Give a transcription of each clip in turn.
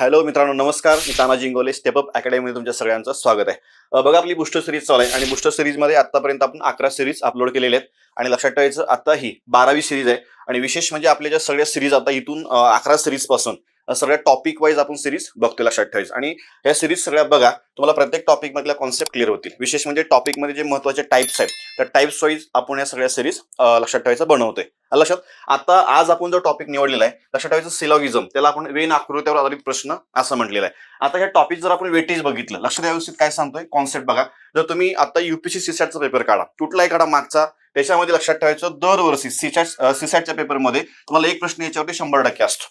Hello मित्रांनो नमस्कार. मी तानाजी इंगोले स्टेप अप अकॅडमीमध्ये तुमच्या सगळ्यांचं स्वागत आहे. बघा आपली बुस्टर सिरीज चालू आहे आणि बुस्टर सिरीजमध्ये आतापर्यंत आपण अकरा सिरीज अपलोड केलेले आहेत. आणि लक्षात ठेवायचं आता ही बारावी सिरीज आहे. आणि विशेष म्हणजे आपल्या ज्या सगळ्या सिरीज आता इथून अकरा सिरीजपासून सगळ्या टॉपिक वाईज आपण सिरीज बघतो लक्षात ठेवायचं आणि या सिरीज सगळ्या बघा तुम्हाला प्रत्येक टॉपिक मधल्या कॉन्सेप्ट क्लिअर होतील. विशेष म्हणजे टॉपिकमध्ये जे महत्त्वाचे टाइप्स आहेत त्या टाइप्स वाईज आपण या सगळ्या सिरीज लक्षात ठेवायचं बनवतोय. लक्षात? आता आज आपण जो टॉपिक निवडलेला आहे लक्षात ठेवायचं सिलॉगिझम त्याला आपण वेन आकृत्यावर आधारित प्रश्न असं म्हटलेलं आहे. आता ह्या टॉपिक जर आपण वेटेज बघितलं लक्षात व्यवस्थित काय सांगतोय? कॉन्सेप्ट बघा. जर तुम्ही आता युपीसी सीसॅटचा पेपर काढा कुठलाही काढा मागचा त्याच्यामध्ये लक्षात ठेवायचं दरवर्षी सीसॅट सीसॅटच्या पेपरमध्ये तुम्हाला एक प्रश्न याच्यावरती शंभर टक्के असतो.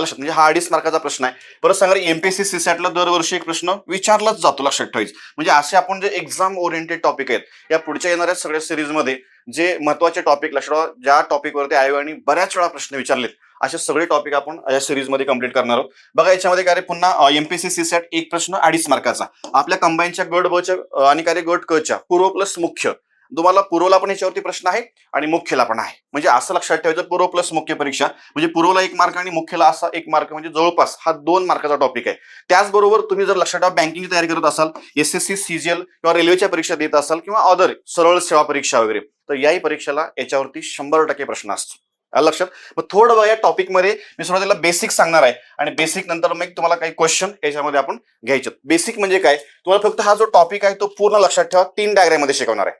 लक्षात? म्हणजे हा अडीच मार्काचा प्रश्न आहे. परत सांगा एमपीएससी सीसॅटला दरवर्षी एक प्रश्न विचारलाच जातो लक्षात ठेवायचं. म्हणजे असे आपण जे एक्झाम ओरिएंटेड टॉपिक आहेत या पुढच्या येणाऱ्या सगळ्या सिरीजमध्ये जे महत्त्वाचे टॉपिक लक्षात ज्या टॉपिकवरती आयोगाने बऱ्याच वेळा प्रश्न विचारलेत असे सगळे टॉपिक आपण या सिरीजमध्ये कंप्लीट करणार आहोत. बघा याच्यामध्ये काय रे पुन्हा एमपीसी सी सॅट एक प्रश्न अडीच मार्काचा. आपल्या कंबाईनच्या गट बच्या आणि कार्य गट कच्या पूर्व प्लस मुख्य. तुम्हाला पूर्वला पण याच्यावरती प्रश्न आहे आणि मुख्यला पण आहे. म्हणजे असं लक्षात ठेवायचं पूर्व प्लस मुख्य परीक्षा. म्हणजे पूर्वला एक मार्क आणि मुख्यला असा एक मार्क म्हणजे जवळपास हा दोन मार्काचा टॉपिक आहे. त्याचबरोबर तुम्ही जर लक्षात ठेवा बँकिंगची तयारी करत असाल एस एस सी सीजीएल किंवा रेल्वेच्या परीक्षा देत असाल किंवा अदर सरळ सेवा परीक्षा वगैरे तर याही परीक्षेला याच्यावरती शंभर टक्के प्रश्न असतो. लक्षात? मग थोडं बघा या टॉपिकमध्ये मी सुरुवातीला बेसिक सांगणार आहे. आणि बेसिक नंतर मग तुम्हाला काही क्वेश्चन याच्यामध्ये आपण घ्यायचे बेसिक म्हणजे काय? तुम्हाला फक्त हा जो टॉपिक आहे तो पूर्ण लक्षात ठेवा तीन डायग्राममध्ये शिकवणार आहे.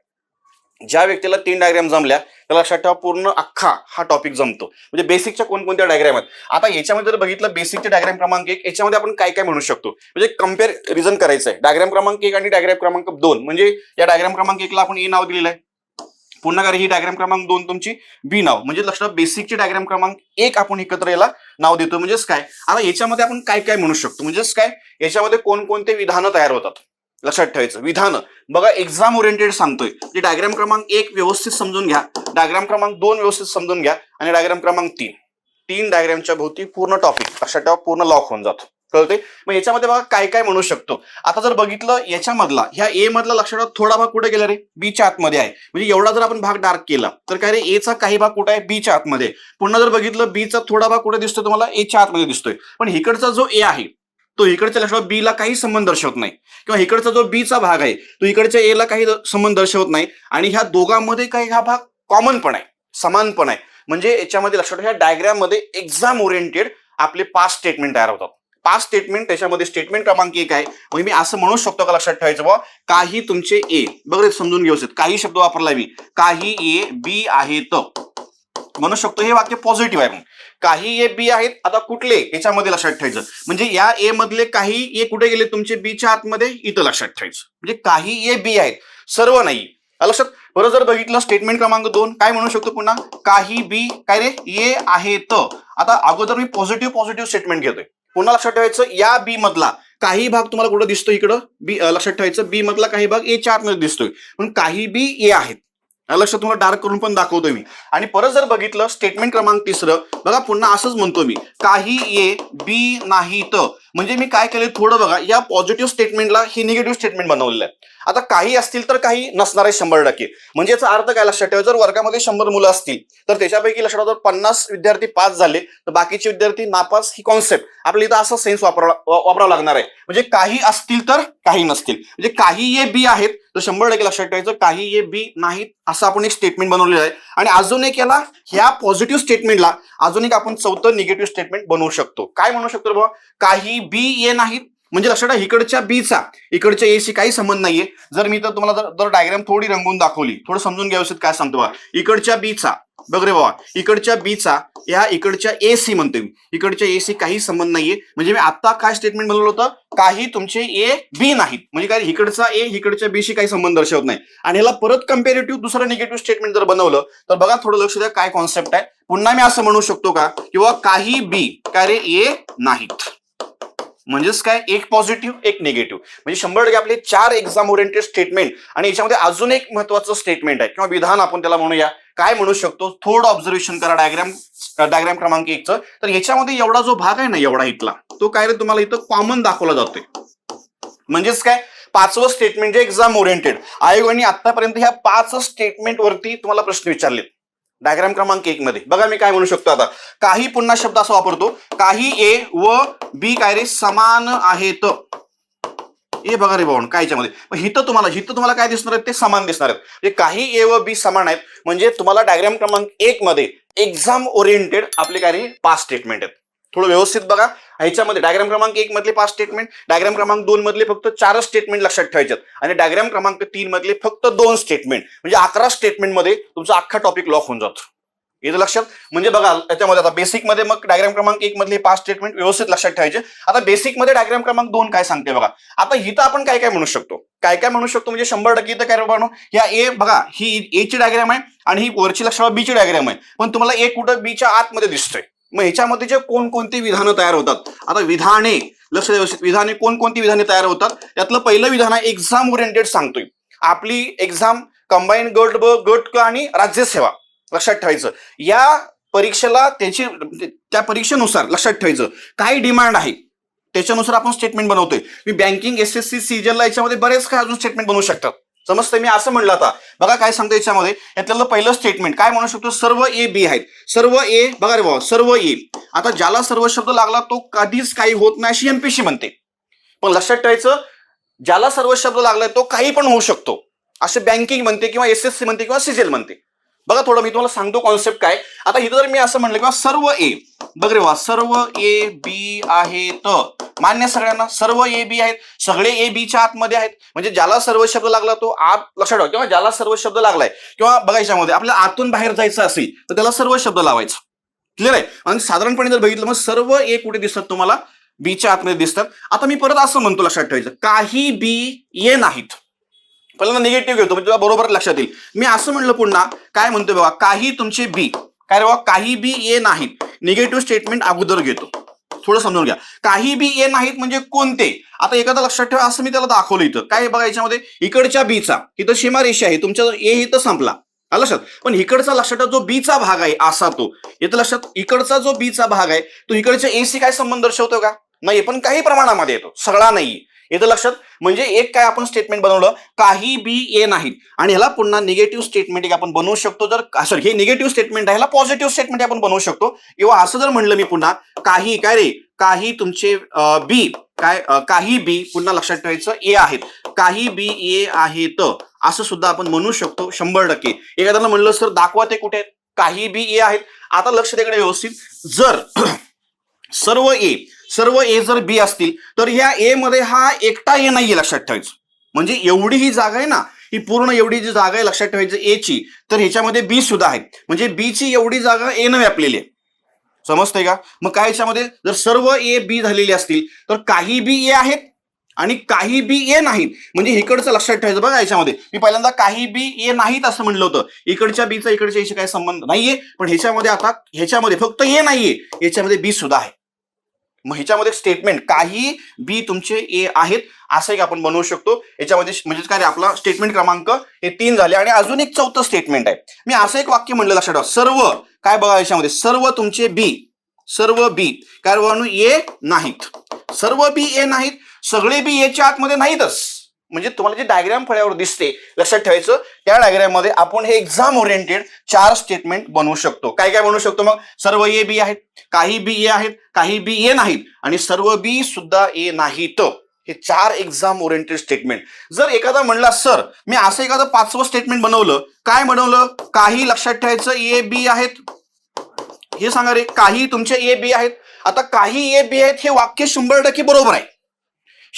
ज्या व्यक्तीला तीन डायग्राम जमल्या त्याला लक्षात ठेवा पूर्ण अख्खा हा टॉपिक जमतो. म्हणजे बेसिकच्या कोणकोणत्या डायग्राम आहेत? आता याच्यामध्ये जर बघितलं बेसिकचे डायग्राम क्रमांक एक याच्यामध्ये आपण काय काय म्हणू शकतो? म्हणजे कंपेअर रिझन करायचं आहे डायग्राम क्रमांक एक आणि डायग्राम क्रमांक दोन. म्हणजे या डायग्राम क्रमांक एकला आपण ए नाव दिलेलं आहे. पुन्हा काय ही डायग्राम क्रमांक दोन तुमची बी नाव. म्हणजे लक्षात बेसिकची डायग्राम क्रमांक एक आपण एकत्र याला नाव देतो. म्हणजेच काय? आता याच्यामध्ये आपण काय काय म्हणू शकतो? म्हणजेच काय? याच्यामध्ये कोणकोणते विधानं तयार होतात? लक्षात ठेवायचं. विधानं. बघा एक्झाम ओरिएंटेड सांगतोय. की डायग्राम क्रमांक एक व्यवस्थित समजून घ्या. डायग्राम क्रमांक दोन व्यवस्थित समजून घ्या. आणि डायग्राम क्रमांक तीन. तीन डायग्रामच्या भोवती पूर्ण टॉपिक लक्षात ठेवा पूर्ण लॉक होऊन जातो. कळते मग याच्यामध्ये बघा काय काय म्हणू शकतो? आता जर बघितलं याच्यामधला ह्या ए मधला लक्षात ठेवा थोडा भाग कुठे गेला रे? बीच्या आतमध्ये आहे. म्हणजे एवढा जर आपण भाग डार्क केला तर काय रे एचा काही भाग कुठे आहे? बीच्या आतमध्ये. पुन्हा जर बघितलं बीचा थोडा भाग कुठे दिसतोय तुम्हाला? एच्या आतमध्ये दिसतोय. पण इकडचा जो ए आहे तो इकडच्या लक्षात बी ला काही संबंध दर्शवत नाही. किंवा इकडचा जो बी चा भाग आहे तो इकडच्या ए ला काही संबंध दर्शवत नाही. आणि ह्या दोघांमध्ये काही हा भाग कॉमन पण आहे समान पण आहे. म्हणजे याच्यामध्ये लक्षात ह्या डायग्राममध्ये एक्झाम ओरिएंटेड आपले पाच स्टेटमेंट तयार होतात. पाच स्टेटमेंट त्याच्यामध्ये स्टेटमेंट क्रमांक एक आहे. म्हणजे मी असं म्हणू शकतो का लक्षात ठेवायचं बा काही तुमचे ए बघ समजून घेऊ काही शब्द वापरला मी. काही ए बी आहेत. म्हणू शकतो हे वाक्य पॉझिटिव्ह आहे मग काही ए बी आहेत आता कुठले? याच्यामध्ये लक्षात ठेवायचं. म्हणजे या ए मधले काही ए कुठे गेले? तुमचे बीच्या आतमध्ये इथं लक्षात ठेवायचं. म्हणजे काही ए बी आहेत. सर्व नाही. लक्षात बरं जर बघितलं स्टेटमेंट क्रमांक दोन काय म्हणू शकतो पुन्हा? काही बी काय रे? ए आहेत. आता अगोदर मी पॉझिटिव्ह पॉझिटिव्ह स्टेटमेंट घेतोय. पुन्हा लक्षात ठेवायचं या बी मधला काही भाग तुम्हाला कुठं दिसतो इकडं? बी लक्षात ठेवायचं बी मधला काही भाग ए च्या आतमध्ये दिसतोय. पण काही बी ए आहेत. लक्षात तुम्हाला डार्क करून पण दाखवतोय मी. आणि परत जर बघितलं स्टेटमेंट क्रमांक तिसरं बघा पुन्हा असंच म्हणतो मी. काही ये बी नाही तर म्हणजे मी काय केलं थोडं बघा. या पॉझिटिव्ह स्टेटमेंटला हे निगेटिव्ह स्टेटमेंट बनवलेलं आहे. आता काही असतील तर काही नसणार आहे शंभर टक्के. म्हणजे याचा अर्थ काय लक्षात ठेवा जर वर्गामध्ये शंभर मुलं असतील तर त्याच्यापैकी लक्षात जर पन्नास विद्यार्थी पास झाले तर बाकीचे विद्यार्थी नापास ही कॉन्सेप्ट आपल्याला इथं असा सेन्स वापरावा वापरावा लागणार आहे. म्हणजे काही असतील तर काही नसतील. म्हणजे काही ए बी आहेत तर शंभर टक्के लक्षात ठेवायचं काही ए बी नाहीत असं आपण एक स्टेटमेंट बनवलेलं आहे. आणि अजून एक याला ह्या पॉझिटिव्ह स्टेटमेंटला अजून एक आपण चौथं निगेटिव्ह स्टेटमेंट बनवू शकतो. काय म्हणू शकतो बाबा काही बी ए नाहीत म्हणजे लक्षात ठेवा इकडच्या बीचा इकडच्या एशी काही संबंध नाहीये. जर मी तर तुम्हाला जर जर डायग्राम थोडी रंगवून दाखवली थोडं समजून घ्या व्यवस्थित काय सांगतो बा इकडच्या बीचा बघ रे बाबा इकडच्या बीचा या इकडच्या ए सी मी. इकडच्या ए सी काही संबंध नाहीये. म्हणजे मी आता काय स्टेटमेंट बनवलं होतं? काही तुमचे ए बी नाहीत. म्हणजे काय इकडचा ए इकडच्या बी शी काही संबंध दर्शवत नाही. आणि ह्याला परत कम्पेरेटिव्ह दुसरं निगेटिव्ह स्टेटमेंट जर बनवलं तर बघा थोडं लक्ष द्या काय कॉन्सेप्ट आहे. पुन्हा मी असं म्हणू शकतो का? किंवा काही बी काय रे? ए नाहीत. म्हणजेच काय? एक पॉझिटिव्ह एक निगेटिव्ह म्हणजे शंभर टक्के आपले चार एक्झाम ओरिएंटेड स्टेटमेंट आणि याच्यामध्ये अजून एक महत्वाचं स्टेटमेंट आहे किंवा विधान आपण त्याला म्हणूया. काय म्हणू शकतो? थोडं ऑब्झर्वेशन करा डायग्राम डायग्राम क्रमांक एकचं. तर ह्याच्यामध्ये एवढा जो भाग आहे ना एवढा इथला तो काय रे तुम्हाला इथं कॉमन दाखवला जातोय. म्हणजेच काय? पाचवं स्टेटमेंट जे एक्झाम ओरिएंटेड आयोगाने आतापर्यंत ह्या पाच स्टेटमेंट वरती तुम्हाला प्रश्न विचारलेत. डायग्राम क्रमांक एक मध्ये. बघा मी काय म्हणू शकतो आता. काही पुन्हा शब्द असा वापरतो. काही ए व बी काय रे? समान आहेत. हे बघा रे भाऊ कायच्यामध्ये हिथं तुम्हाला हिथं तुम्हाला काय दिसणार आहेत? ते समान दिसणार आहेत. म्हणजे काही ए व बी समान आहेत. म्हणजे तुम्हाला डायग्राम क्रमांक एक मध्ये एक्झाम ओरिएंटेड आपले काय रे? पाच स्टेटमेंट आहेत. थोडं व्यवस्थित बघा. ह्याच्यामध्ये डायग्राम क्रमांक एक मधले पाच स्टेटमेंट डायग्राम क्रमांक दोन मधले फक्त चारच स्टेटमेंट लक्षात ठेवायचे आणि डायग्राम क्रमांक तीन मधले फक्त दोन स्टेटमेंट म्हणजे अकरा स्टेटमेंटमध्ये तुमचा अख्खा टॉपिक लॉक होऊन जातो. येतं लक्षात? म्हणजे बघा त्याच्यामध्ये आता बेसिकमध्ये मग डायग्राम क्रमांक एक मधले पाच स्टेटमेंट व्यवस्थित लक्षात ठेवायचे. आता बेसिकमध्ये डायग्राम क्रमांक दोन काय सांगते बघा. आता इथं आपण काय काय म्हणू शकतो? काय काय म्हणू शकतो? म्हणजे शंभर टक्के इथं काय बनू या ए बघा ही ए ची डायग्राम आहे आणि ही वरची लक्षात बीची डायग्राम आहे. पण तुम्हाला ए कुठं बीच्या आतमध्ये दिसतोय? मग ह्याच्यामध्ये जे कोणकोणती विधानं तयार होतात? आता विधाने लक्ष व्यवस्थित. विधाने कोणकोणती विधाने तयार होतात? त्यातलं पहिलं विधान आहे एक्झाम ओरिएंटेड सांगतोय. आपली एक्झाम कंबाईन गट ब गट क आणि राज्यसेवा लक्षात ठेवायचं. या परीक्षेला त्याची त्या परीक्षेनुसार लक्षात ठेवायचं. काय डिमांड आहे? त्याच्यानुसार आपण स्टेटमेंट बनवतोय. मी बँकिंग एस एस सी सीजनला याच्यामध्ये बरेच काय अजून स्टेटमेंट बनवू शकतात. समजतंय? मी असं म्हणलं आता. बघा काय सांगतो याच्यामध्ये. यातलं पहिलं स्टेटमेंट काय म्हणू शकतो? सर्व ए बी आहेत. सर्व ए बघा रे बाबा सर्व ए. आता ज्याला सर्व शब्द लागला तो कधीच काही होत नाही अशी एमपीसी म्हणते. पण लक्षात ठेवायचं ज्याला सर्व शब्द लागलाय तो काही पण होऊ शकतो. असे बँकिंग म्हणते किंवा एस एस सी म्हणते किंवा सीजेल म्हणते. बघा थोडं मी तुम्हाला सांगतो कॉन्सेप्ट काय. आता इथं जर मी असं म्हणलं किंवा सर्व ए बघ रे वा सर्व ए बी आहेत. मान्य सगळ्यांना सर्व ए बी आहेत. सगळे ए बीच्या आतमध्ये आहेत. म्हणजे ज्याला सर्व शब्द लागला तो आत लक्षात ठेवा. किंवा ज्याला सर्व शब्द लागलाय. किंवा बघा याच्यामध्ये आपल्याला आतून बाहेर जायचं असेल तर त्याला सर्व शब्द लावायचं. क्लिअर आहे? आणि साधारणपणे जर बघितलं मग सर्व ए कुठे दिसतात तुम्हाला? बीच्या आतमध्ये दिसतात. आता मी परत असं म्हणतो लक्षात ठेवायचं. काही बी ए नाहीत. पहिल्यांदा निगेटिव्ह घेतो म्हणजे तुला बरोबर लक्षात येईल. मी असं म्हणलं पुन्हा काय म्हणतोय बाबा काही तुमचे बी काय रे बाबा काही बी ए नाहीत. निगेटिव्ह स्टेटमेंट अगोदर घेतो. थोडं समजून घ्या. काही बी ए नाहीत म्हणजे कोणते? आता एखादा लक्षात ठेवा असं मी त्याला दाखवलं इथं. काय बघा याच्यामध्ये? इकडच्या बीचा इथं सीमा रेषा आहे. तुमच्या ए इथं संपला. लक्षात? पण इकडचा लक्षात जो बीचा भाग आहे असा तो. इथं लक्षात इकडचा जो बीचा भाग आहे तो इकडच्या एसी काय संबंध दर्शवतो का? नाही पण काही प्रमाणामध्ये येतो. सगळा नाही येतं लक्षात. म्हणजे एक काय आपण स्टेटमेंट बनवलं काही बी ए नाहीत. आणि ह्याला पुन्हा निगेटिव्ह स्टेटमेंट एक आपण बनवू शकतो. जर सॉरी हे निगेटिव्ह स्टेटमेंट आहे ह्याला पॉझिटिव्ह स्टेटमेंट आपण बनवू शकतो. किंवा असं जर म्हणलं मी पुन्हा काही काय रे? काही तुमचे बी काय काही बी पुन्हा लक्षात ठेवायचं ए आहेत. काही बी ए आहेत. असं सुद्धा आपण म्हणू शकतो शंभर टक्के. एखाद्याला म्हणलं सर दाखवा ते कुठे आहेत? काही बी ए आहेत. आता लक्ष त्याकडे व्यवस्थित. जर सर्व ए सर्व ए जर बी असतील तर ह्या ए मध्ये हा एकटा ए नाहीये लक्षात ठेवायचं. म्हणजे एवढी ही जागा आहे ना ही पूर्ण एवढी जी जागा आहे लक्षात ठेवायचं ए ची तर ह्याच्यामध्ये बी सुद्धा आहे. म्हणजे बी ची एवढी जागा ए न व्यापलेली आहे. समजतंय का? मग काय याच्यामध्ये जर सर्व ए बी झालेली असतील तर काही बी ए आहेत आणि काही बी ए नाहीत. म्हणजे इकडचं लक्षात ठेवायचं बघा याच्यामध्ये मी पहिल्यांदा काही बी ए नाहीत असं म्हणलं होतं. इकडच्या बीचा इकडच्या याशी काही संबंध नाहीये. पण ह्याच्यामध्ये आता ह्याच्यामध्ये फक्त ए नाहीये. याच्यामध्ये बी सुद्धा आहे. मग ह्याच्यामध्ये स्टेटमेंट काही बी तुमचे ए आहेत असं एक आपण बनवू शकतो. याच्यामध्ये म्हणजे काय रे, आपला स्टेटमेंट क्रमांक हे तीन झाले आणि अजून एक चौथं स्टेटमेंट आहे. मी असं एक वाक्य म्हणलं लक्षात ठेवा. सर्व काय बघा याच्यामध्ये सर्व तुमचे बी सर्व बी काय ए नाहीत. सर्व बी ए नाहीत सगळे बी एच्या आतमध्ये नाहीतच. म्हणजे तुम्हाला जे डायग्राम फळ्यावर दिसते लक्षात ठेवायचं त्या डायग्राममध्ये आपण हे एक्झाम ओरिएंटेड चार स्टेटमेंट बनवू शकतो. काय काय बनवू शकतो मग? सर्व ए बी आहेत. काही बी ए आहेत काही बी ए नाहीत. आणि सर्व बी सुद्धा ए नाहीत. हे चार एक्झाम ओरिएंटेड स्टेटमेंट जर एखादा म्हणला सर मी असं एखादं पाचवं स्टेटमेंट बनवलं. काय बनवलं? काही लक्षात ठेवायचं ए बी आहेत. हे सांगा रे काही तुमचे ए बी आहेत. आता काही ए बी आहेत हे वाक्य शंभर टक्के बरोबर आहे.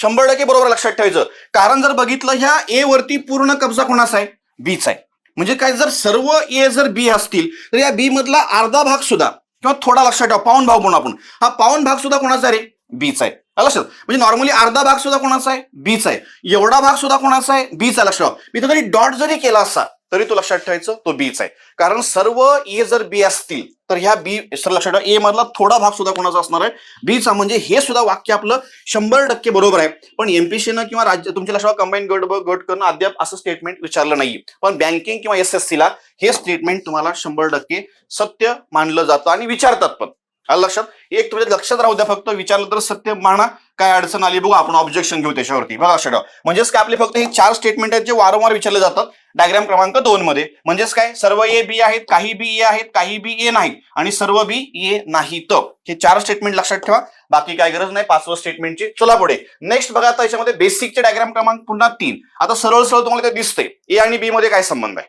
शंभर टक्के बरोबर लक्षात ठेवायचं. कारण जर बघितलं ह्या ए वरती पूर्ण कब्जा कोणाचा आहे? बीच आहे. म्हणजे काय जर सर्व ए जर बी असतील तर या बी मधला अर्धा भाग सुद्धा किंवा थोडा लक्षात ठेवा पाऊन भाग म्हणून आपण हा पाऊन भाग सुद्धा कोणाचा रे? बीच आहे. लक्षात. म्हणजे नॉर्मली अर्धा भाग सुद्धा कोणाचा आहे? बीच आहे. एवढा भाग सुद्धा कोणाचा आहे? बीच आहे. लक्षात ठेवा. मी जरी डॉट जरी केला असता तरी तो लक्षात ठेवायचं तो बीच आहे. कारण सर्व ए जर बी असतील तर ह्या बी सर लक्षात ठेवा ए मधला थोडा भाग सुद्धा कोणाचा असणार आहे? बीचा म्हणजे हे सुद्धा वाक्य आपलं शंभर टक्के बरोबर आहे. पण एमपीसीनं किंवा राज्य तुमच्या लक्षात कंबाईन गट गट करणं अद्याप असं स्टेटमेंट विचारलं नाही पण बँकिंग किंवा एस एस ला हे स्टेटमेंट तुम्हाला शंभर टक्के सत्य मानलं जातं आणि विचारतात पण. लक्षात? एक तुमच्या लक्षात राहू द्या फक्त. विचारलं तर सत्य माना. काय अडचण आली बघू आपण ऑब्जेक्शन घेऊ त्याच्यावरती. बघा लक्षात ठेवा. म्हणजेच काय आपले फक्त हे चार स्टेटमेंट आहेत जे वारंवार विचारले जातात. डायग्राम क्रमांक दोन मध्ये. म्हणजेच काय? सर्व ए बी आहेत काही बी ए आहेत काही बी ए नाहीत. आणि सर्व बी ए नाहीत. हे चार स्टेटमेंट लक्षात ठेवा. बाकी काय गरज नाही. पाचवं स्टेटमेंटची चला पुढे. नेक्स्ट बघा आता याच्यामध्ये बेसिकचे डायग्राम क्रमांक पुन्हा तीन. आता सरळ सरळ तुम्हाला ते दिसते ए आणि बी मध्ये काय संबंध आहे?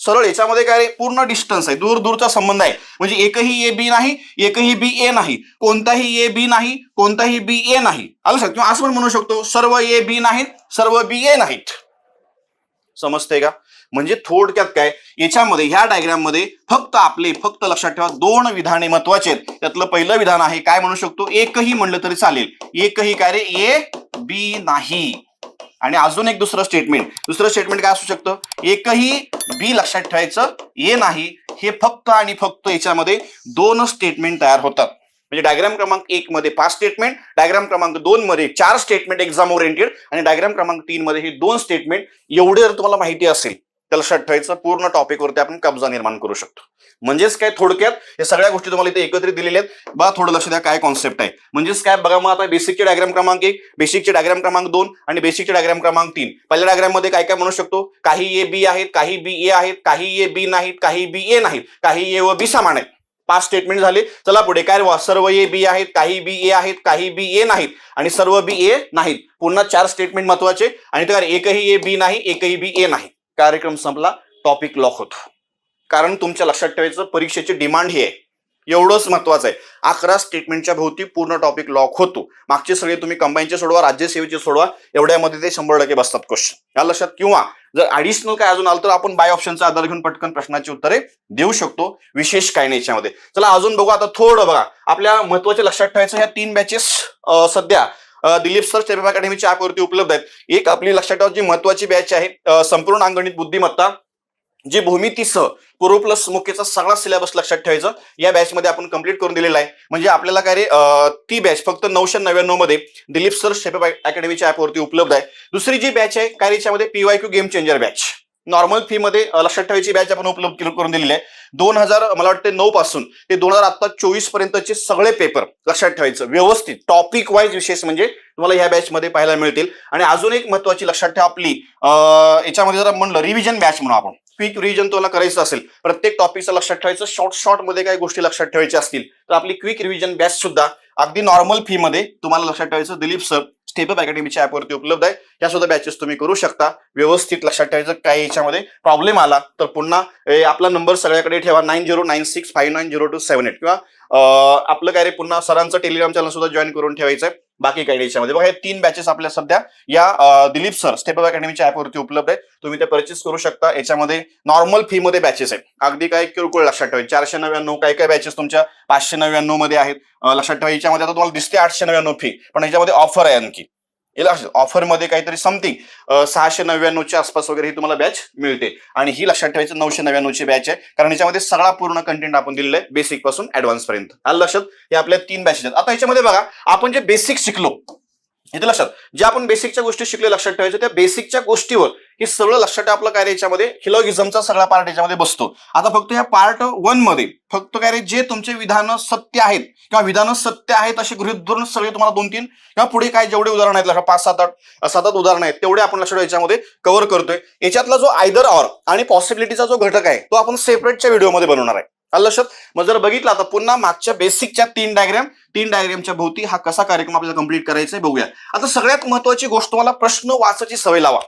सरळ याच्यामध्ये काय रे? पूर्ण डिस्टन्स आहे. दूर दूरचा संबंध आहे. म्हणजे एकही ए बी नाही एकही बी ए नाही. कोणताही ए बी नाही कोणताही बी ए नाही. आलं सर किंवा असं पण म्हणू शकतो सर्व ए बी नाहीत सर्व बी ए नाहीत. समजते का? म्हणजे थोडक्यात काय? याच्यामध्ये ह्या डायग्राममध्ये फक्त आपले फक्त लक्षात ठेवा दोन विधाने महत्त्वाचे आहेत. त्यातलं पहिलं विधान आहे काय म्हणू शकतो? एकही म्हणलं तरी चालेल. एकही काय रे? ए बी नाही. आणि अजून एक दुसरं स्टेटमेंट दुसरं स्टेटमेंट काय असू शकतं? एकही बी लक्षात ठेवायचं ए नाही. हे फक्त आणि फक्त याच्यामध्ये दोन स्टेटमेंट तयार होतात. म्हणजे डायग्राम क्रमांक एक मध्ये पाच स्टेटमेंट डायग्राम क्रमांक दोन मध्ये चार स्टेटमेंट एक्झाम ओरिएंटेड आणि डायग्राम क्रमांक तीन मध्ये हे दोन स्टेटमेंट एवढे जर तुम्हाला माहिती असेल लक्षात ठेवायचं पूर्ण टॉपिकवरती आपण कब्जा निर्माण करू शकतो. म्हणजेच काय? थोडक्यात या सगळ्या गोष्टी तुम्हाला इथे एकत्रित दिलेल्या आहेत. बा थोडं लक्ष द्या काय कॉन्सेप्ट आहे. म्हणजेच काय? बघा मग आता बेसिकचे डायग्राम क्रमांक एक बेसिकचे डायग्राम क्रमांक दोन आणि बेसिकचे डायग्राम क्रमांक तीन. पहिल्या डायग्राममध्ये काय काय म्हणू शकतो? काही ए बी आहेत काही बी ए आहेत काही ए बी नाहीत काही बी ए नाहीत काही ए व बी समान आहेत. पाच स्टेटमेंट झाले. चला पुढे. काय? वा सर्व ए बी आहेत काही बी ए आहेत काही बी ए नाहीत आणि सर्व बी ए नाहीत. पुन्हा चार स्टेटमेंट महत्त्वाचे आणि ते काय एकही ए बी नाही एकही बी ए नाही. कार्यक्रम संपला टॉपिक लॉक होतो. कारण तुमच्या लक्षात ठेवायचं परीक्षेची डिमांड ही आहे. एवढंच महत्वाचं आहे. अकरा स्टेटमेंटच्या भोवती पूर्ण टॉपिक लॉक होतो. मागचे सगळे तुम्ही कंबाईनचे सोडवा राज्यसेवेचे सोडवा एवढ्यामध्ये ते शंभर टक्के बसतात क्वेश्चन या लक्षात किंवा जर ॲडिशनल काय अजून आलं तर आपण बाय ऑप्शनचा आधार घेऊन पटकन प्रश्नाची उत्तरे देऊ शकतो. विशेष काय नाही याच्यामध्ये. चला अजून बघू आता थोडं बघा. आपल्या महत्त्वाचे लक्षात ठेवायचं ह्या तीन बॅचेस सध्या दिलीप सर स्टेप अकॅडमीच्या ॲपवरती उपलब्ध आहेत. एक आपली लक्षात ठेवा जी महत्वाची बॅच आहे संपूर्ण अंगणित बुद्धिमत्ता जी भूमितीसह पूर्व प्लस मुख्यचा सगळा सिलेबस लक्षात ठेवायचं. या बॅचमध्ये आपण कंप्लीट करून दिलेला आहे. म्हणजे आपल्याला काय रे ती बॅच फक्त नऊशे नव्याण्णवमध्ये दिलीप सर स्टेप अकॅडमीच्या ॲपवरती उपलब्ध आहे. दुसरी जी बॅच आहे काय याच्यामध्ये? PY Q game changer batch normal फीमध्ये लक्षात ठेवायची बॅच आपण उपलब्ध करून दिलेली आहे. दोन हजार मला वाटते नऊ पासून ते दोन हजार आता चोवीस पर्यंतचे सगळे पेपर लक्षात ठेवायचं. व्यवस्थित टॉपिक वाईज विशेष म्हणजे तुम्हाला ह्या बॅचमध्ये पाहायला मिळतील. आणि अजून एक महत्वाची लक्षात ठेवा आपली याच्यामध्ये जर म्हणलं रिव्हिजन बॅच म्हणून आपण. क्विक रिव्हिजन तुम्हाला करायचं असेल प्रत्येक टॉपिकचं लक्षात ठेवायचं. शॉर्ट शॉर्टमध्ये काही गोष्टी लक्षात ठेवायच्या असतील तर आपली क्विक रिव्हिजन बॅच सुद्धा अगदी नॉर्मल फी मध्ये तुम्हाला लक्षात ठेवायचं. दिलीप सर स्टेपअप अकॅडमीच्या ॲपवरती उपलब्ध आहे. या सुद्धा बॅचेस तुम्ही करू शकता. व्यवस्थित लक्षात ठेवायचं काय याच्यामध्ये प्रॉब्लेम आला तर पुन्हा आपला नंबर सगळ्याकडे ठेवा. Nine zero nine six five nine zero two seven eight किंवा आपलं काय रे पुन्हा सरांचं टेलिग्राम चॅनल सुद्धा जॉईन करून ठेवायचं आहे बाकी काही याच्यामध्ये. बघा हे तीन बॅचेस आपल्या सध्या या दिलीप सर स्टेप अकॅडमीच्या ऍपवरती उपलब्ध आहे तुम्ही ते परचेस करू शकता. याच्यामध्ये नॉर्मल फी मध्ये बॅचेस आहेत. अगदी काय किरकोळ लक्षात ठेवा. चारशे नव्याण्णव काही काही बॅचेस तुमच्या पाचशे नव्याण्णवमध्ये आहेत लक्षात ठेवा. याच्यामध्ये आता तुम्हाला दिसते आठशे नव्याण्णव फी पण याच्यामध्ये ऑफर आहे आणखी. ऑफरमध्ये काहीतरी समथिंग सहाशे नव्याण्णवच्या आसपास वगैरे ही तुम्हाला बॅच मिळते. आणि ही लक्षात ठेवायचं नऊशे नव्याण्णवची बॅच आहे. कारण याच्यामध्ये सगळा पूर्ण कंटेंट आपण दिलेला आहे बेसिकपासून ऍडव्हान्स पर्यंत. आलं लक्षात? हे आपल्या तीन बॅचेस आहेत. आता याच्यामध्ये बघा आपण जे बेसिक शिकलो इथे लक्षात. जे आपण बेसिकच्या गोष्टी शिकले लक्षात ठेवायच्या त्या बेसिकच्या गोष्टीवर हे सगळं लक्षात ठेवा आपलं काय रे याच्यामध्ये हिलोगिझमचा सगळा पार्ट याच्यामध्ये बसतो. आता फक्त या पार्ट वनमध्ये फक्त काय रे जे तुमचे विधानं सत्य आहेत किंवा विधानं सत्य आहेत असे गृहित धरून सगळे तुम्हाला दोन तीन किंवा पुढे काय जेवढे उदाहरण आहेत लक्षात पाच सात आठ सात आठ उदाहरण आहेत तेवढे आपण लक्षात याच्यामध्ये कव्हर करतोय. याच्यातला जो आयदर ऑर आणि पॉसिबिलिटीचा जो घटक आहे तो आपण सेपरेटच्या व्हिडिओमध्ये बनवणार आहे. आलं लक्षात? मग जर बघितलं आता पुन्हा मागच्या बेसिकच्या तीन डायग्राम तीन डायग्रामच्या भोवती हा कसा कार्यक्रम आपल्याला कंप्लीट करायचा आहे बघूया. आता सगळ्यात महत्वाची गोष्ट मला प्रश्न वाचायची सवय लावा.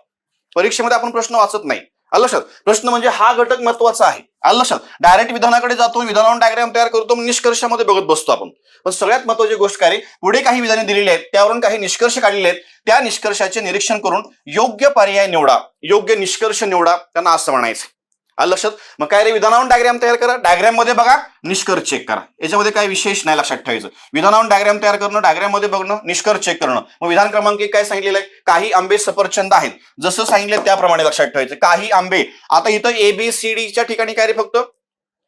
परीक्षेमध्ये आपण प्रश्न वाचत नाही. आलं लक्षात? प्रश्न म्हणजे हा घटक महत्त्वाचा आहे. आलं लक्षात? डायरेक्ट विधानाकडे जातो विधानावर डायग्राम तयार करतो मग निष्कर्षामध्ये बघत बसतो आपण. पण सगळ्यात महत्वाची गोष्ट काय पुढे काही विधाने दिलेली आहेत त्यावरून काही निष्कर्ष काढलेले आहेत. त्या निष्कर्षाचे निरीक्षण करून योग्य पर्याय निवडा. योग्य निष्कर्ष निवडा त्यांना असं म्हणायचं आलं लक्षात? मग काय रे विधानावरून डायग्राम तयार करा. डायग्राममध्ये बघा निष्कर्ष चेक करा. याच्यामध्ये काय विशेष नाही लक्षात ठेवायचं. विधानावरून डायग्राम तयार करणं डायग्राममध्ये बघणं निष्कर्ष चेक करणं. मग विधान क्रमांक एक काय सांगितलेलं आहे? काही आंबे सफरचंद आहेत. जसं सांगितलं त्याप्रमाणे लक्षात ठेवायचं. काही आंबे. आता इथं ए बी सी डीच्या ठिकाणी काय रे फक्त?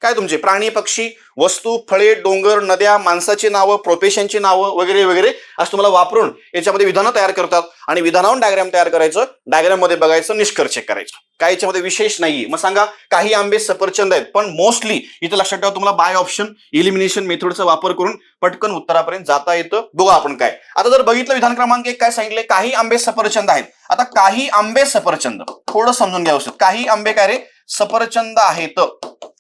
काय तुमचे? प्राणी पक्षी वस्तू फळे डोंगर नद्या माणसाची नावं प्रोफेशनची नावं वगैरे वगैरे असं तुम्हाला वापरून याच्यामध्ये विधानं तयार करतात आणि विधानावरून डायग्राम तयार करायचं. डायग्राममध्ये बघायचं निष्कर्ष करायचं. काय याच्यामध्ये विशेष नाहीये. मग सांगा काही आंबे सफरचंद आहेत पण मोस्टली इथं लक्षात ठेवा तुम्हाला बाय ऑप्शन इलिमिनेशन मेथडचा वापर करून पटकन उत्तरापर्यंत जाता येतं. बघू आपण काय. आता जर बघितलं विधान क्रमांक एक काय सांगितले काही आंबे सफरचंद आहेत. आता काही आंबे सफरचंद. थोडं समजून घ्यावं काही आंबे काय रे? सफरचंद आहेत.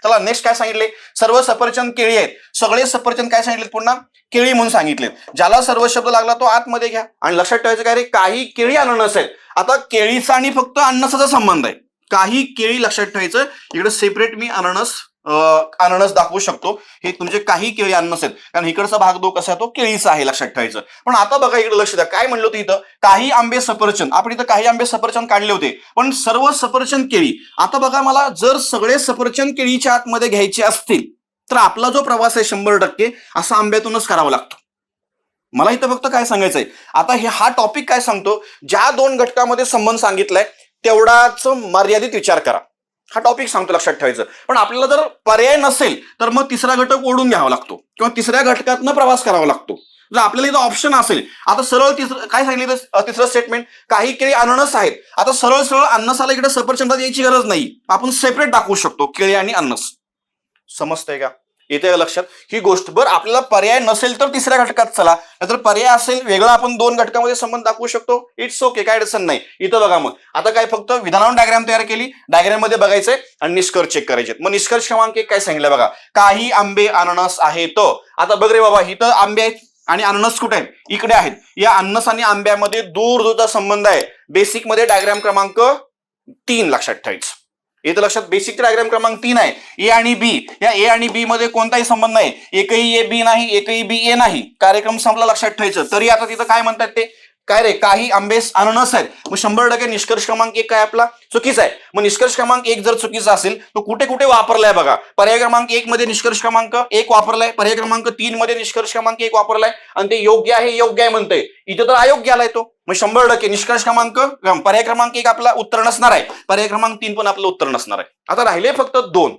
चला नेक्स्ट काय सांगितले? सर्व सफरचंद केळी आहेत. सगळे सफरचंद काय सांगितले पुन्हा? केळी म्हणून सांगितले ज्याला सर्व शब्द लागला तो आतमध्ये घ्या. आणि लक्षात ठेवायचं काय रे काही केळी अननस आहेत आता केळीचा आणि फक्त अननसाचा संबंध आहे. काही केळी लक्षात ठेवायचं. इकडे सेपरेट मी अननस अननस दाखवू शकतो. हे तुमचे काही केळी अननस आहेत कारण इकडचा भाग दो कसा आहे तो केळीचा आहे लक्षात ठेवायचं. पण आता बघा इकडे लक्ष द्या. काय म्हणलं होतं इथं? काही आंबे सफरचंद. आपण इथं काही आंबे सफरचंद काढले होते. पण सर्व सफरचंद केळी. आता बघा मला जर सगळे सफरचंद केळीच्या आतमध्ये घ्यायचे असतील तर आपला जो प्रवास आहे शंभर टक्के असा आंब्यातूनच करावा लागतो. मला इथं फक्त काय सांगायचंय? आता हे हा टॉपिक काय सांगतो? ज्या दोन घटकामध्ये संबंध सांगितलाय तेवढाच मर्यादित विचार करा. हा टॉपिक सांगतो लक्षात ठेवायचं. पण आपल्याला जर पर्याय नसेल तर मग तिसरा घटक ओढून घ्यावा लागतो. किंवा तिसऱ्या घटकातनं प्रवास करावा लागतो. जर आपल्याला इथं ऑप्शन असेल आता सरळ तिसरं काय सांगितलं तिसरं स्टेटमेंट काही केळी अननस आहेत. आता सरळ सरळ अन्नसाला इकडे सफरचंदात यायची गरज नाही. आपण सेपरेट दाखवू शकतो केळी आणि अन्नस. समजतंय का? येते लक्षात? ही गोष्ट बरं आपल्याला पर्याय नसेल तर तिसऱ्या घटकात चला. नाहीतर पर्याय असेल वेगळा आपण दोन घटकामध्ये संबंध दाखवू शकतो. इट्स ओके काय अडचण नाही. इथं बघा मग. आता काय फक्त विधानावरून डायग्राम तयार केली. डायग्राममध्ये बघायचंय आणि निष्कर्ष चेक करायचे मग निष्कर्ष क्रमांक एक काय सांगितलं बघा. काही आंबे अननस आहेत. आता बघ रे बाबा इथं आंबे आहेत आणि अननस कुठे आहेत? इकडे आहेत. या अननस आणि आंब्यामध्ये दूर दूरचा संबंध आहे. बेसिकमध्ये डायग्राम क्रमांक तीन लक्षात ठेवायचं. इथं लक्षात बेसिक डायग्राम क्रमांक तीन आहे. ए आणि बी या ए आणि बी मध्ये कोणताही संबंध नाही. एकही ए बी नाही एकही बी ए नाही. कार्यक्रम संपला लक्षात ठेवायचं. तरी आता तिथं काय म्हणतात ते? काय रे? काही आंबेस अननस आहेत मग शंभर टक्के निष्कर्ष क्रमांक एक काय आपला? चुकीचा आहे. मग निष्कर्ष क्रमांक एक जर चुकीचा असेल तो कुठे कुठे वापरलाय बघा. पर्याय क्रमांक एक मध्ये निष्कर्ष क्रमांक एक वापरलाय पर्याय क्रमांक तीन मध्ये निष्कर्ष क्रमांक एक वापरलाय आणि ते योग्य आहे योग्य आहे म्हणतंय. इथे तर अयोग्य आलाय तो. मग शंभर टक्के निष्कर्ष क्रमांक पर्याय क्रमांक एक आपला उत्तर नसणार आहे. पर्याय क्रमांक तीन पण आपलं उत्तर नसणार आहे. आता राहिले फक्त दोन.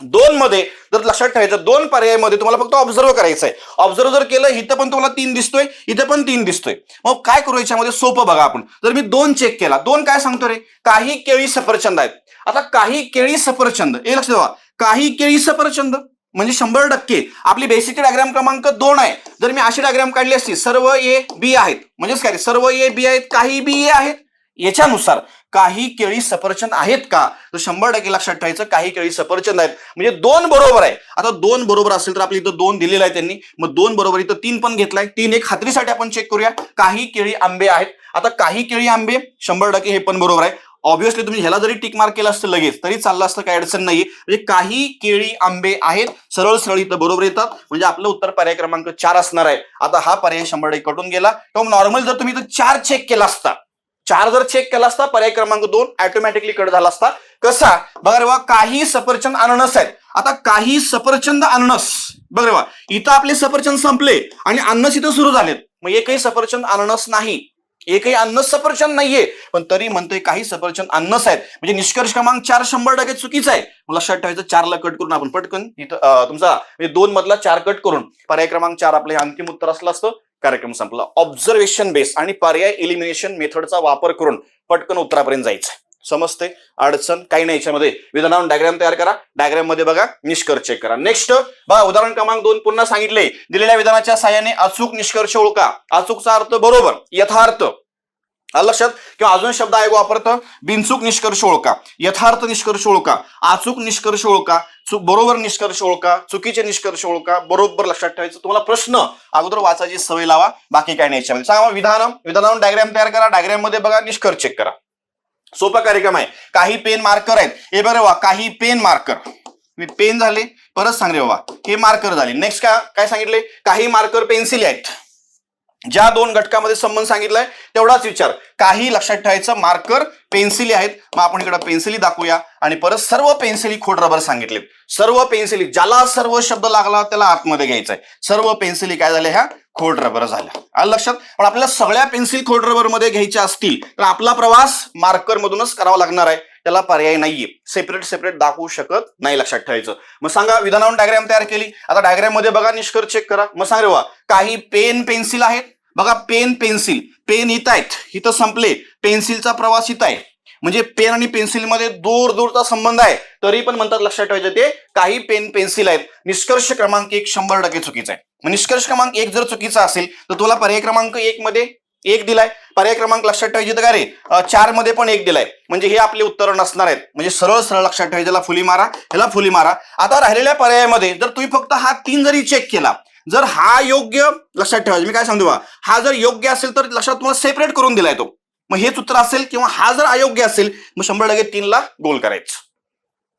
दोन मध्ये जर लक्षात ठेवायचं दोन पर्यायामध्ये तुम्हाला फक्त ऑब्झर्व करायचं आहे ऑब्झर्व जर केलं इथं पण तुम्हाला तीन दिसतोय इथं पण तीन दिसतोय. मग काय करू याच्यामध्ये? सोपं बघा आपण. जर मी दोन चेक केला दोन काय सांगतो रे? काही केळी सफरचंद आहेत. आता काही केळी सफरचंद हे लक्ष ठेवा. काही केळी सफरचंद म्हणजे शंभर टक्के. आपली बेसिक डायग्राम क्रमांक दोन आहे. जर मी अशी डायग्राम काढली असती सर्व ए बी आहेत. म्हणजेच काय रे, सर्व ए बी आहेत काही बी ए आहेत. याच्यानुसार काही केळी सफरचंद आहेत का? तर शंभर टक्के लक्षात ठेवायचं काही केळी सफरचंद आहेत. म्हणजे दोन बरोबर आहे. आता दोन बरोबर असेल तर आपल्या इथं दोन दिलेलं आहे त्यांनी. मग दोन बरोबर इथं तीन पण घेतलाय. तीन एक खात्रीसाठी आपण चेक करूया. काही केळी आंबे आहेत. आता काही केळी आंबे शंभर टक्के हे पण बरोबर आहे. ऑब्व्हियसली तुम्ही ह्याला जरी टिक मार्क केलं असतं लगेच तरी चाललं असतं काही अडचण नाही म्हणजे काही केळी आंबे आहेत सरळ सरळ इथं बरोबर येतात. म्हणजे आपलं उत्तर पर्याय क्रमांक चार असणार आहे. आता हा पर्याय शंभर टक्के कटून गेला. तर नॉर्मल जर तुम्ही इथं चार चेक केला असता चार जर चेक केला असता पर्याय क्रमांक दोन ऑटोमॅटिकली कट झाला असता. कसा? बघा रे काही सफरचंद अननस आहेत. आता काही सफरचंद अननस बघ रे इथं आपले सफरचंद संपले आणि अननस इथं सुरू झालेत. मग एकही सफरचंद अननस नाही. एकही अन्न सफरचंद नाहीये. पण तरी म्हणतोय काही सफरचंद अन्नस आहेत. म्हणजे निष्कर्ष क्रमांक चार शंभर टक्के चुकीचा आहे. मला लक्षात ठेवायचं चारला कट करून आपण पटकन इथं तुमचा म्हणजे दोन मधला चार कट करून. पर्याय क्रमांक चार आपलं हे अंतिम उत्तर असलं असतं. कार्यक्रम संपला. ऑब्झर्वेशन बेस आणि पर्याय एलिमिनेशन मेथडचा वापर करून पटकन उत्तरापर्यंत जायचं समजते अडचण काही नाही याच्यामध्ये. विधानावरून डायग्राम तयार करा. डायग्राममध्ये बघा निष्कर्ष चेक करा. नेक्स्ट बघा उदाहरण क्रमांक दोन पुन्हा सांगितले दिलेल्या विधानाच्या साह्याने अचूक निष्कर्ष ओळखा. अचूकचा अर्थ बरोबर यथार्थ. लक्षात किंवा अजून शब्द आयोग वापरतं बिनचूक निष्कर्ष ओळखा. यथार्थ निष्कर्ष ओळखा. अचूक निष्कर्ष ओळखा. चूक बरोबर निष्कर्ष ओळखा. चुकीचे निष्कर्ष ओळखा. बरोबर लक्षात ठेवायचं. तुम्हाला प्रश्न अगोदर वाचायची सवय लावा. बाकी काय नाही याच्यामध्ये. सांगा विधान. विधानावर डायग्राम तयार करा. डायग्राममध्ये बघा निष्कर्ष चेक करा. सोपा कार्यक्रम आहे. काही पेन मार्कर आहेत. हे बरं वा काही पेन मार्कर पेन झाले परत सांग रे बाबा. हे मार्कर झाले. नेक्स्ट का काय सांगितले? काही मार्कर पेन्सिल आहेत. ज्या दोन घटकामध्ये संबंध सांगितलाय तेवढाच विचार. काही लक्षात ठेवायचं मार्कर पेन्सिली आहेत. मग आपण इकडे पेन्सिली दाखवूया. आणि परत सर्व पेन्सिली खोड रबर सांगितलेत. सर्व पेन्सिली ज्याला सर्व शब्द लागला त्याला आतमध्ये घ्यायचा आहे सर्व पेन्सिली काय झाल्या? ह्या खोड रबर झाल्या. आलं लक्षात? पण आपल्याला सगळ्या पेन्सिल खोड रबरमध्ये घ्यायच्या असतील तर आपला प्रवास मार्कर मधूनच करावा लागणार आहे. त्याला पर्याय नाहीये. सेपरेट सेपरेट दाखवू शकत नाही लक्षात ठेवायचं. मग सांगा विधानावरून डायग्राम तयार केली. आता डायग्राममध्ये बघा निष्कर्ष चेक करा. मग सांग रे वा काही पेन पेन्सिल आहेत? बघा पेन पेन्सिल. पेन इथं आहेत. इथं संपले. पेन्सिलचा प्रवास इथं आहे. म्हणजे पेन आणि पेन्सिलमध्ये दूर दूरचा संबंध आहे. तरी पण म्हणतात लक्षात ठेवायचं ते काही पेन पेन्सिल आहेत. निष्कर्ष क्रमांक एक शंभर टक्के चुकीचा आहे. मग निष्कर्ष क्रमांक एक जर चुकीचा असेल तर तुला पर्याय क्रमांक एक मध्ये एक दिलाय. पर्याय क्रमांक लक्षात ठेवायचे तर रे? चारमध्ये पण एक दिलाय. म्हणजे हे आपले उत्तर नसणार आहेत. म्हणजे सरळ सरळ लक्षात ठेवायचे. फुली मारा. ह्याला फुली मारा. आता राहिलेल्या पर्यायामध्ये जर तुम्ही फक्त हा तीन जरी चेक केला जर हा योग्य लक्षात ठेवायचं मी काय सांगतो बा हा जर योग्य असेल तर लक्षात तुम्हाला सेपरेट करून दिलाय तो. मग हेच उत्तर असेल किंवा हा जर अयोग्य असेल मग शंभर टक्के तीनला गोल करायचं.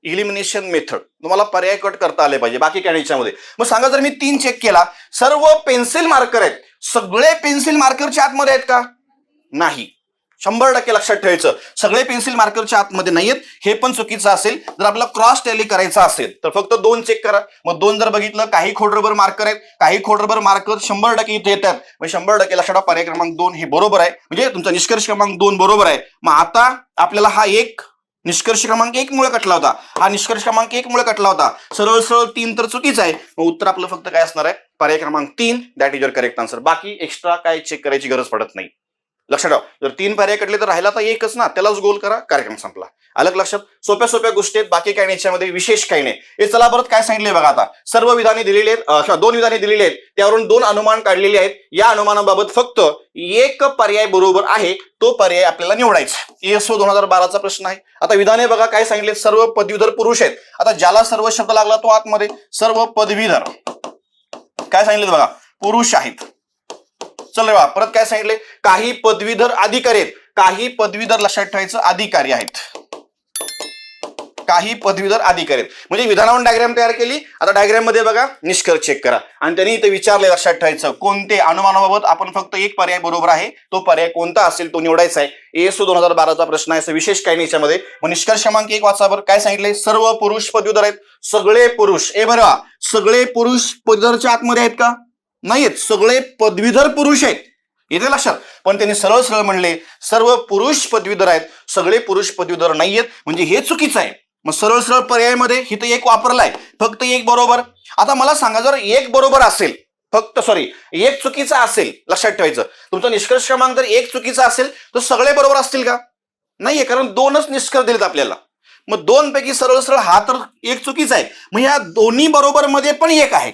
इलिमिनेशन मेथड तुम्हाला पर्याय कट करता आले पाहिजे बाकी काय याच्यामध्ये. मग सांगा जर मी तीन चेक केला सर्व पेन्सिल मार्कर आहेत सगळे पेन्सिल मार्करच्या आतमध्ये आहेत का? नाही. शंभर टक्के लक्षात ठेवायचं. सगळे पेन्सिल मार्करच्या आतमध्ये नाहीयेत. हे पण चुकीचं असेल. जर आपल्याला क्रॉस टॅली करायचा असेल तर फक्त दोन चेक करा. मग दोन जर बघितलं काही खोडरबर मार्कर आहेत. काही खोडरबर मार्कर शंभर टक्के इथे येतात. मग शंभर टक्के लक्षात पर्याय क्रमांक दोन हे बरोबर आहे. म्हणजे तुमचा निष्कर्ष क्रमांक दोन बरोबर आहे. मग आता आपल्याला हा एक निष्कर्ष क्रमांक एक मुळे कटला होता. हा निष्कर्ष क्रमांक एक मुळे कटला होता. सरळ सरळ तीन तर चुकीच आहे. मग उत्तर आपलं फक्त काय असणार आहे? पर्याय क्रमांक तीन. That is your correct answer बाकी एक्स्ट्रा काय चेक करायची गरज पडत नाही. लक्षात ठेवा. जर तीन पर्याय कटले तर राहिला तर एकच ना. त्यालाच गोल करा. कार्यक्रम संपला. अलग लक्षात? सोप्या सोप्या गोष्टी आहेत. बाकी काही नाही याच्यामध्ये. विशेष काही नाही. हे चला परत काय सांगितले बघा आता. सर्व विधाने दिलेली आहेत. किंवा दोन विधाने दिलेली आहेत. त्यावरून दोन अनुमान काढलेली आहेत. या अनुमानाबाबत फक्त एक पर्याय बरोबर आहे. तो पर्याय आपल्याला निवडायचा एसओ दोन हजार बाराचा प्रश्न आहे. आता विधाने बघा काय सांगितले सर्व पदवीधर पुरुष आहेत. आता ज्याला सर्व शब्द लागला तो आतमध्ये. सर्व पदवीधर. काय सांगितले बघा? पुरुष आहेत. चल रे परत काय सांगितले? काही पदवीधर अधिकारी आहेत. काही पदवीधर लक्षात ठेवायचं अधिकारी आहेत. काही पदवीधर अधिकारी आहेत. म्हणजे विधानावरून डायग्राम तयार केली. आता डायग्राममध्ये बघा निष्कर्ष चेक करा. आणि त्यांनी इथे विचारले लक्षात ठेवायचं. कोणते अनुमानाबाबत आपण फक्त एक पर्याय बरोबर आहे? तो पर्याय कोणता असेल? तो निवडायचा आहे. एसओ दोन हजार बाराचा प्रश्न आहे. विशेष काही नाही याच्यामध्ये. मग निष्कर्ष क्रमांक एक वाचा बरं. काय सांगितले सर्व पुरुष पदवीधर आहेत. सगळे पुरुष. ए बरं सगळे पुरुष पदवीधरच्या आतमध्ये आहेत का? नाहीत. सगळे पदवीधर पुरुष आहेत. येते लक्षात. पण त्यांनी सरळ सरळ म्हणले सर्व पुरुष पदवीधर आहेत. सगळे पुरुष पदवीधर नाहीयेत. म्हणजे हे चुकीचं आहे. मग सरळ सरळ पर्यायामध्ये हिथं एक वापरलाय. फक्त एक बरोबर. आता मला सांगा जर एक बरोबर असेल फक्त सॉरी एक चुकीचा असेल लक्षात ठेवायचं. तुमचा निष्कर्ष क्रमांक जर एक चुकीचा असेल तर सगळे बरोबर असतील का? नाहीये कारण दोनच निष्कर्ष दिलेत आपल्याला. मग दोन पैकी सरळ सरळ हा तर एक चुकीचा आहे. मग ह्या दोन्ही बरोबर मध्ये पण एक आहे.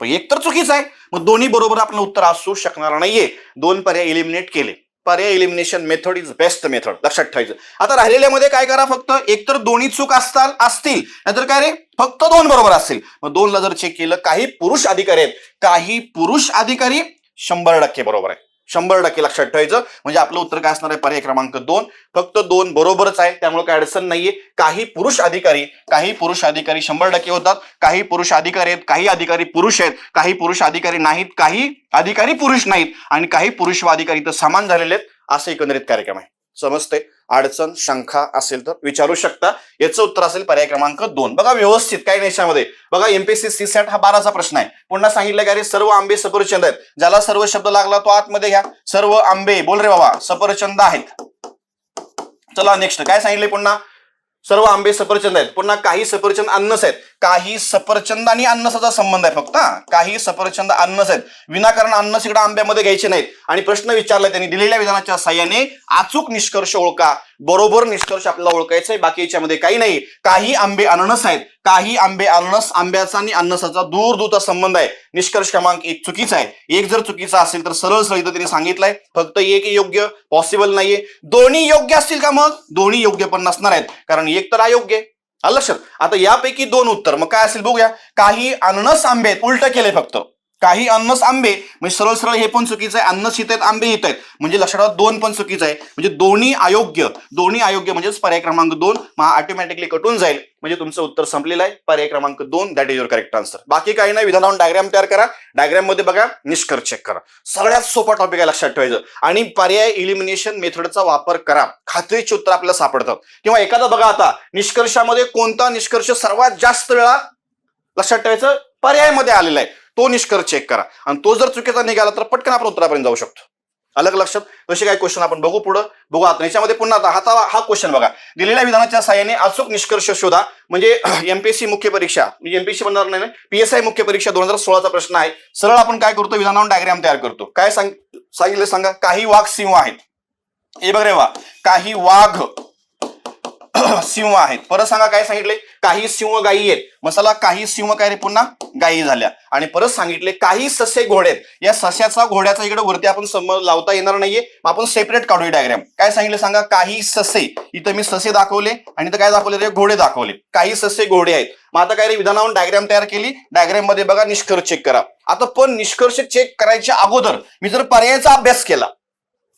पण एक तर चुकीचं आहे. मग दोन्ही बरोबर आपलं उत्तर असू शकणार नाहीये. दोन पर्याय इलिमिनेट केले. पर्याय elimination method is best method लक्षात ठेवायचं. आता राहिलेल्यामध्ये काय करा फक्त एकतर दोन्ही चूक असतात असतील. नाहीतर काय रे? फक्त दोन बरोबर असतील. मग दोनला जर चेक केलं काही पुरुष अधिकारी आहेत. काही पुरुष अधिकारी शंभर टक्के बरोबर आहे शंभर टक्के लक्षात ठेवायचं. म्हणजे आपलं उत्तर काय असणार आहे? पर्याय क्रमांक दोन. फक्त दोन बरोबरच आहे. त्यामुळे काय अडचण नाहीये. काही पुरुष अधिकारी काही पुरुष अधिकारी शंभर टक्के होतात. काही पुरुष अधिकारी आहेत काही अधिकारी पुरुष आहेत. काही पुरुष अधिकारी नाहीत काही अधिकारी पुरुष नाहीत. आणि काही पुरुष व अधिकारी तर समान झालेले आहेत. असं एकंदरीत कार्यक्रम आहे. समजते अडचण शंका असेल तर विचारू शकता. याचं उत्तर असेल पर्याय क्रमांक दोन. बघा व्यवस्थित काही नाही याच्यामध्ये. बघा एमपीएससी सी सॅट हा बाराचा प्रश्न आहे. पुन्हा सांगितलं की रे सर्व आंबे सफरचंद आहेत. ज्याला सर्व शब्द लागला तो आतमध्ये घ्या. सर्व आंबे. बोल रे बाबा सफरचंद आहेत. चला नेक्स्ट काय सांगितले पुन्हा? सर्व आंबे सफरचंद आहेत. पुन्हा काही सफरचंद अन्नस आहेत. काही सफरचंद आणि अन्नसाचा संबंध आहे फक्त काही सफरचंद अन्नस आहेत. विनाकारण अन्नस इकडे आंब्यामध्ये घ्यायचे नाहीत. आणि प्रश्न विचारला त्यांनी दिलेल्या विधानाच्या साह्याने अचूक निष्कर्ष ओळखा. बरोबर निष्कर्ष आपल्याला ओळखायचा आहे बाकी याच्यामध्ये काही नाही. काही आंबे अननस आहेत. काही आंबे अननस आंब्याचा आणि अन्नसाचा दूर दूरचा संबंध आहे. निष्कर्ष क्रमांक एक चुकीचा आहे. एक जर चुकीचा असेल तर सरळ सरळ इथं त्यांनी सांगितलंय. फक्त एक योग्य पॉसिबल नाहीये. दोन्ही योग्य असतील का मग? दोन्ही योग्य पण नसणार आहेत. कारण एक तर अयोग्य. आहे. लक्षात? आता यापैकी दोन उत्तर. मग काय असेल बघूया. काही अननस आंबे उलट केले फक्त. काही अन्नस आंबे म्हणजे सरळ सरळ हे पण चुकीचं आहे. अन्नस येत आहेत आंबे येत आहेत. म्हणजे लक्षात दोन पण चुकीचं आहे. म्हणजे दोन्ही अयोग्य दोन्ही अयोग्य म्हणजेच पर्याय क्रमांक दोन महा ऑटोमॅटिकली कटून जाईल. म्हणजे तुमचं उत्तर संपलेलं आहे. पर्याय क्रमांक दोन that is your correct answer बाकी काही नाही विधानावरून डायग्राम तयार करा. डायग्राममध्ये बघा निष्कर्ष चेक करा. सगळ्यात सोपा टॉपिक आहे लक्षात ठेवायचं. आणि पर्याय इलिमिनेशन मेथडचा वापर करा. खात्रीचे उत्तर आपल्याला सापडतात किंवा एखादा बघा आता निष्कर्षामध्ये कोणता निष्कर्ष सर्वात जास्त वेळा लक्षात ठेवायचं? पर्यायमध्ये आलेला आहे. तो निष्कर्ष चेक करा. आणि तो जर चुकीचा निघाला तर पटकन आपण उत्तरापर्यंत जाऊ शकतो. अलग लक्षात. तसे काही क्वेश्चन आपण बघू पुढं. बघू आता याच्यामध्ये पुन्हा आता हाता हा क्वेश्चन बघा. दिलेल्या विधानाच्या सहाय्याने अचूक निष्कर्ष शोधा. म्हणजे एमपीएससी मुख्य परीक्षा. म्हणजे एमपीएससी म्हणणार नाही पीएसआय मुख्य परीक्षा दोन हजार सोळाचा प्रश्न आहे. सरळ आपण काय करतो? विधानावर डायग्राम तयार करतो. काय सांग सांगितलं सांगा? काही वाघ सिंह आहेत. हे बघ रे वा. काही वाघ सिंह आहेत. परत सांगा काय सांगितले? काही सिंह गायी आहेत. मसाला काही सिंह काय रे पुन्हा? गायी झाल्या. आणि परत सांगितले काही ससे घोडे आहेत. या सस्याचा घोड्याचा इकडे वरती आपण सम लावता येणार नाहीये. आपण सेपरेट काढूया डायग्राम काय सांगितले सांगा? काही ससे. इथं मी ससे दाखवले आणि इथं काय दाखवले रे? घोडे दाखवले. काही ससे घोडे आहेत. मग आता काय रे विधानावरून डायग्राम तयार केली. डायग्राममध्ये बघा निष्कर्ष चेक करा. आता पण निष्कर्ष चेक करायच्या अगोदर मी जर पर्यायाचा अभ्यास केला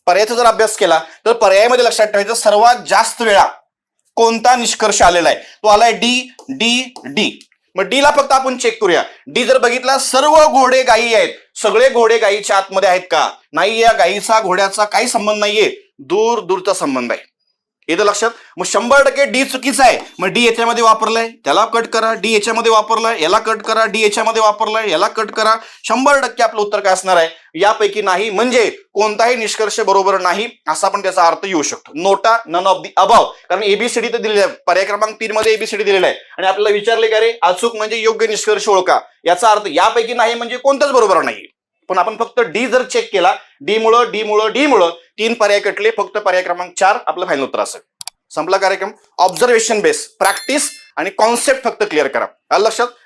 पर्यायाचा जर अभ्यास केला तर पर्यायामध्ये लक्षात ठेवायचं सर्वात जास्त वेळा कोणता निष्कर्ष आलेला आहे? तो आलाय डी डी डी मग डी ला फक्त आपण चेक करूया. डी जर बघितला सर्व घोडे गायी आहेत. सगळे घोडे गायीच्या आतमध्ये आहेत का? नाही या गायीचा घोड्याचा काही संबंध नाहीये. दूर दूरचा संबंध आहे. येतं लक्षात. मग शंभर टक्के डी चुकीचा आहे. मग डी याच्यामध्ये वापरलाय त्याला कट करा. डी याच्यामध्ये वापरलाय याला कट करा. डी याच्यामध्ये वापरलाय याला कट करा. शंभर टक्के आपलं उत्तर काय असणार आहे? यापैकी नाही. म्हणजे कोणताही निष्कर्ष बरोबर नाही असा पण त्याचा अर्थ येऊ शकतो. नोटा नन ऑफ दी अभाव कारण एबीसीडी तर दिलेलं आहे. पर्याय क्रमांक तीन मध्ये एबीसीडी दिलेला आहे. आणि आपल्याला विचारले का रे अचूक म्हणजे योग्य निष्कर्ष ओळखा. याचा अर्थ यापैकी नाही म्हणजे कोणताच बरोबर नाही. पण आपण फक्त डी जर चेक केला डी मुळे डी मुळे डी मुळे तीन पर्याय कटले फक्त पर्याय क्रमांक चार आपलं फायनल उत्तर असेल संपला कार्यक्रम. ऑब्झर्वेशन बेस प्रॅक्टिस आणि कॉन्सेप्ट फक्त क्लिअर करा. लक्षात?